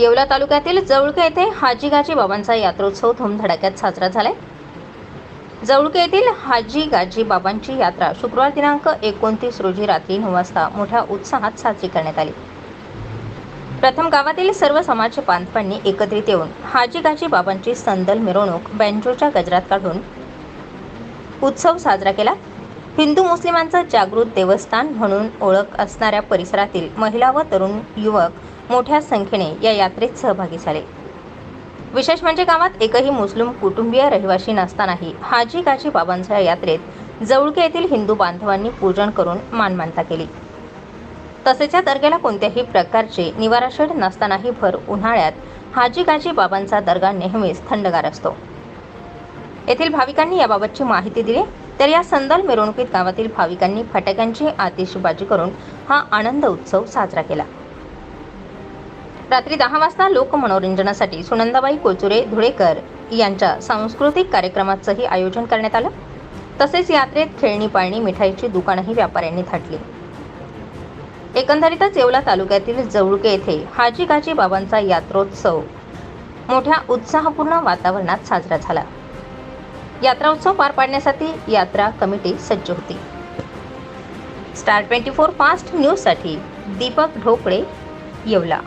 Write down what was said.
येवला तालुक्यातील जवळके येथे हाजी बाबांचा यात्रोत्सव धूमधडाक्यात साजरा झालाय. जवळके येथील हाजी गाजी बाबांची यात्रा शुक्रवार दिनांक एकोणतीस रोजी रात्री नऊ वाजता मोठ्या उत्साहात साजरी करण्यात आली. प्रथम गावातील सर्व समाज बांधवांनी एकत्रित येऊन हाजी गाजी बाबांची संदल मिरवणूक बँजोच्या गजरात काढून उत्सव साजरा केला. हिंदू मुस्लिमांचं जागृत देवस्थान म्हणून ओळख असणाऱ्या परिसरातील महिला व तरुण युवक मोठ्या संख्येने या यात्रेत सहभागी झाले. विशेष म्हणजे गावात एकही मुस्लिम कुटुंबीय रहिवाशी नसतानाही हाजी काजी बाबांच्या यात्रेत जवळके येथील हिंदू बांधवांनी पूजन करून मानमानता केली. तसेच या दर्ग्याला कोणत्याही प्रकारचे निवारा शेड नसतानाही भर उन्हाळ्यात हाजी काजी बाबांचा दर्गा नेहमीच थंडगार असतो. येथील भाविकांनी याबाबतची माहिती दिली तर या संदल मिरवणुकीत गावातील भाविकांनी फटाक्यांची आतिषबाजी करून हा आनंद उत्सव साजरा केला. रात्री दहा वाजता लोकमनोरंजनासाठी सुनंदाबाई कोचुरे धुळेकर यांच्या सांस्कृतिक कार्यक्रमाचंही आयोजन करण्यात आलं. तसेच यात्रेत खेळणी पाळणी मिठाईची दुकानंही व्यापाऱ्यांनी थाटली. एकंदरीतच येवला तालुक्यातील जवळके येथे हाजी गाजी बाबांचा यात्रोत्सव मोठ्या उत्साहपूर्ण वातावरणात साजरा झाला. यात्रा उत्सव पार पाडण्यासाठी यात्रा कमिटी सज्ज होती. स्टार ट्वेंटी फोर फास्ट न्यूजसाठी दीपक ढोकळे येवला.